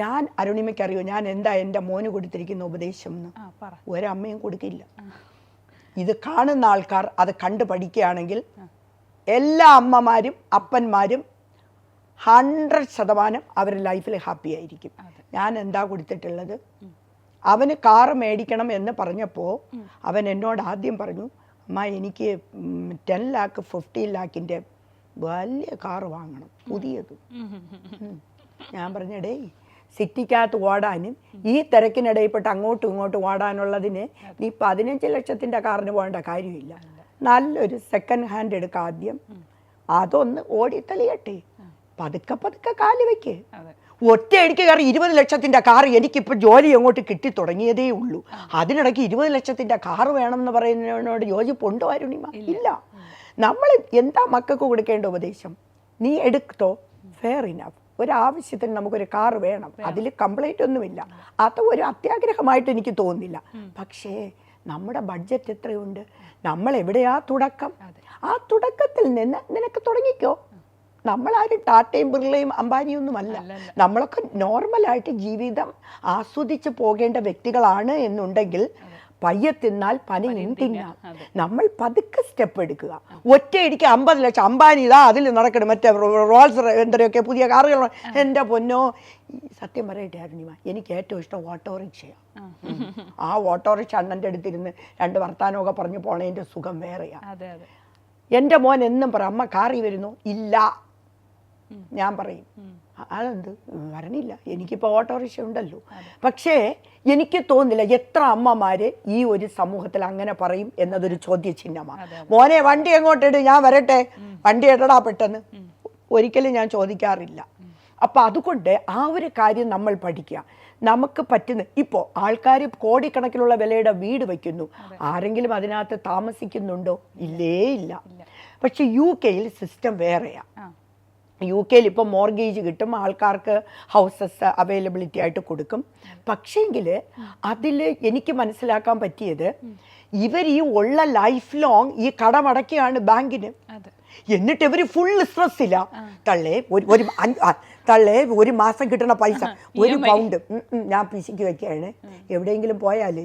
ഞാൻ അരുണിമയ്ക്ക് അറിയോ ഞാൻ എന്താ എന്റെ മോന് കൊടുത്തിരിക്കുന്ന ഉപദേശം എന്ന്? ഒരമ്മയും കൊടുക്കില്ല. ഇത് കാണുന്ന ആൾക്കാർ അത് കണ്ടു പഠിക്കുകയാണെങ്കിൽ എല്ലാ അമ്മമാരും അപ്പന്മാരും ഹൺഡ്രഡ് ശതമാനം അവർ ലൈഫിൽ ഹാപ്പി ആയിരിക്കും. ഞാൻ എന്താ കൊടുത്തിട്ടുള്ളത്? അവന് കാറ് മേടിക്കണം എന്ന് പറഞ്ഞപ്പോൾ അവൻ എന്നോട് ആദ്യം പറഞ്ഞു അമ്മ എനിക്ക് ടെൻ ലാക്ക് ഫിഫ്റ്റീൻ ലാക്കിന്റെ വലിയ കാറ് വാങ്ങണം പുതിയത്. ഞാൻ പറഞ്ഞടേ സിറ്റിക്കകത്ത് ഓടാനും ഈ തിരക്കിനിടയിൽപ്പെട്ട് അങ്ങോട്ടും ഇങ്ങോട്ടും ഓടാനുള്ളതിന് നീ പതിനഞ്ച് ലക്ഷത്തിന്റെ കാറിന് പോകേണ്ട കാര്യമില്ല. നല്ലൊരു സെക്കൻഡ് ഹാൻഡ് എടുക്കുക ആദ്യം. അതൊന്ന് ഓടിത്തെളിയട്ടെ. പതുക്കെ പതുക്കെ കാൽ വെക്ക്. ഒറ്റയടിക്ക് കയറി ഇരുപത് ലക്ഷത്തിന്റെ കാർ എനിക്കിപ്പോൾ ജോലി അങ്ങോട്ട് കിട്ടി തുടങ്ങിയതേ ഉള്ളൂ അതിനിടയ്ക്ക് ഇരുപത് ലക്ഷത്തിന്റെ കാർ വേണം എന്ന് പറയുന്നതിനോട് യോജിപ്പുണ്ടോ അരുണിമ? ഇല്ല. നമ്മൾ എന്താ മക്കൾക്ക് കൊടുക്കേണ്ട ഉപദേശം? നീ എടുത്തോ? ഫെയർ ഇനഫ് ഒരാവശ്യത്തിന് നമുക്കൊരു കാർ വേണം. അതിൽ കംപ്ലൈന്റ് ഒന്നുമില്ല. അത് ഒരു അത്യാഗ്രഹമായിട്ട് എനിക്ക് തോന്നുന്നില്ല പക്ഷേ നമ്മുടെ ബഡ്ജറ്റ് എത്രയുണ്ട്? നമ്മൾ എവിടെയാ തുടക്കം? ആ തുടക്കത്തിൽ നിന്ന് നിനക്ക് തുടങ്ങിക്കോ. നമ്മളാരും ടാറ്റയും ബിർളയും അംബാനിയൊന്നും അല്ല നമ്മളൊക്കെ നോർമലായിട്ട് ജീവിതം ആസ്വദിച്ച് പോകേണ്ട വ്യക്തികളാണ് എന്നുണ്ടെങ്കിൽ പയ്യെ തിന്നാൽ പനിയും തിന്നാം. നമ്മൾ പതുക്കെ സ്റ്റെപ്പ് എടുക്കുക. ഒറ്റയടിക്ക് അമ്പത് ലക്ഷം. അംബാനി ഇതാ അതിൽ നടക്കണം. മറ്റേ റോൾസ് എന്തൊക്കെ പുതിയ കാറുകൾ. എന്റെ പൊന്നോ. സത്യം പറയട്ടെ അരുണിമ. എനിക്ക് ഏറ്റവും ഇഷ്ടം ഓട്ടോറിക്ഷയാണ് ആ. ഓട്ടോറിക്ഷ അണ്ണന്റെ അടുത്തിരുന്ന് രണ്ട് വർത്താനമൊക്കെ പറഞ്ഞു പോണതിന്റെ സുഖം വേറെയാണ് എന്റെ മോൻ എന്നും പറ അമ്മ കാറി വരുന്നു? ഇല്ല. ഞാൻ പറയും. ഉം. "അ- അതെന്ത് വരണില്ല. എനിക്കിപ്പോൾ ഓട്ടോറിക്ഷ ഉണ്ടല്ലോ. പക്ഷേ എനിക്ക് തോന്നുന്നില്ല എത്ര അമ്മമാര് ഈ ഒരു സമൂഹത്തിൽ അങ്ങനെ പറയും എന്നതൊരു ചോദ്യചിഹ്നമാണ്. മോനെ വണ്ടി എങ്ങോട്ട് എങ്ങോട്ടിട് ഞാൻ വരട്ടെ. വണ്ടി ഇടടാ പെട്ടെന്ന്? ഒരിക്കലും ഞാൻ ചോദിക്കാറില്ല. അപ്പം അതുകൊണ്ട് ആ ഒരു കാര്യം നമ്മൾ പഠിക്കുക. നമുക്ക് പറ്റുന്ന ഇപ്പോൾ ആൾക്കാർ കോടിക്കണക്കിനുള്ള വിലയുടെ വീട് വയ്ക്കുന്നു. ആരെങ്കിലും അതിനകത്ത് താമസിക്കുന്നുണ്ടോ? ഇല്ലേ ഇല്ല. പക്ഷെ യു കെയിൽ സിസ്റ്റം വേറെയാണ് യു കെയിൽ ഇപ്പോൾ മോർഗേജ് കിട്ടും ആൾക്കാർക്ക് ഹൗസസ് അവൈലബിലിറ്റി ആയിട്ട് കൊടുക്കും. പക്ഷേങ്കിൽ അതിൽ എനിക്ക് മനസ്സിലാക്കാൻ പറ്റിയത് ഇവർ ഈ ഉള്ള ലൈഫ് ലോങ് ഈ കടമടക്കിയാണ് ബാങ്കിന്. എന്നിട്ട് ഇവർ ഫുൾ സ്ട്രെസ്സില്ല തള്ളേ ഒരു ഒരു തള്ളേ ഒരു മാസം കിട്ടണ പൈസ. ഒരു പൗണ്ട് ഞാൻ പിശിക്ക് വെക്കുകയാണ്. എവിടെയെങ്കിലും പോയാൽ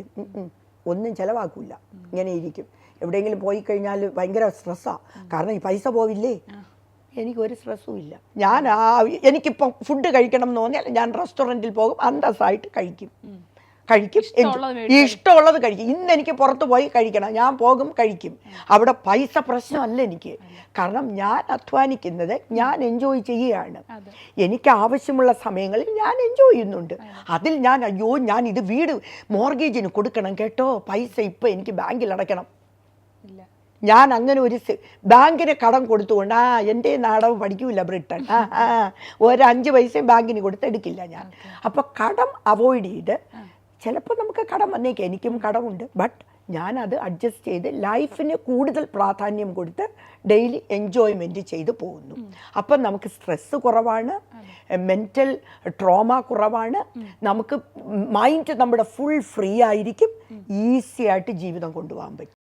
ഒന്നും ചിലവാക്കില്ല ഇങ്ങനെ ഇരിക്കും. എവിടെയെങ്കിലും പോയി കഴിഞ്ഞാൽ ഭയങ്കര സ്ട്രെസ്സാണ് കാരണം ഈ പൈസ പോവില്ലേ? എനിക്ക് ഒരു സ്ട്രെസ്സും ഇല്ല. ഞാൻ ആ എനിക്കിപ്പം ഫുഡ് കഴിക്കണം എന്ന് തോന്നിയാൽ ഞാൻ റെസ്റ്റോറന്റിൽ പോകും അന്തസ്സായിട്ട് കഴിക്കും. കഴിക്കും. ഇഷ്ടമുള്ളത് കഴിക്കും. ഇന്ന് എനിക്ക് പുറത്ത് പോയി കഴിക്കണം. ഞാൻ പോകും കഴിക്കും. അവിടെ പൈസ പ്രശ്നമല്ല എനിക്ക്. കാരണം ഞാൻ അധ്വാനിക്കുന്നത് ഞാൻ എൻജോയ് ചെയ്യുകയാണ്. എനിക്ക് ആവശ്യമുള്ള സമയങ്ങളിൽ ഞാൻ എൻജോയ് ചെയ്യുന്നുണ്ട്. അതിൽ ഞാൻ അയ്യോ ഞാൻ ഇത് വീട് മോർഗേജിന് കൊടുക്കണം കേട്ടോ. പൈസ ഇപ്പം എനിക്ക് ബാങ്കിൽ അടയ്ക്കണം. ഇല്ല. ഞാൻ അങ്ങനെ ഒരു ബാങ്കിന് കടം കൊടുത്തുകൊണ്ട് ആ എന്റെ നാടകം പഠിക്കൂല ബ്രിട്ടൻ. ആ ഒരഞ്ച് പൈസയും ബാങ്കിന് കൊടുത്തെടുക്കില്ല ഞാൻ. അപ്പോൾ കടം അവോയ്ഡ് ചെയ്ത് ചിലപ്പോൾ നമുക്ക് കടം വന്നേക്കാം എനിക്കും കടമുണ്ട്. ബട്ട് ഞാനത് അഡ്ജസ്റ്റ് ചെയ്ത് ലൈഫിന് കൂടുതൽ പ്രാധാന്യം കൊടുത്ത് ഡെയിലി എൻജോയ്മെന്റ് ചെയ്ത് പോകുന്നു. അപ്പം നമുക്ക് സ്ട്രെസ്സ് കുറവാണ് മെന്റൽ ട്രോമ കുറവാണ് നമുക്ക് മൈൻഡ് നമ്മുടെ ഫുൾ ഫ്രീ ആയിരിക്കും ഈസി ആയിട്ട് ജീവിതം കൊണ്ടുപോകാൻ പറ്റും.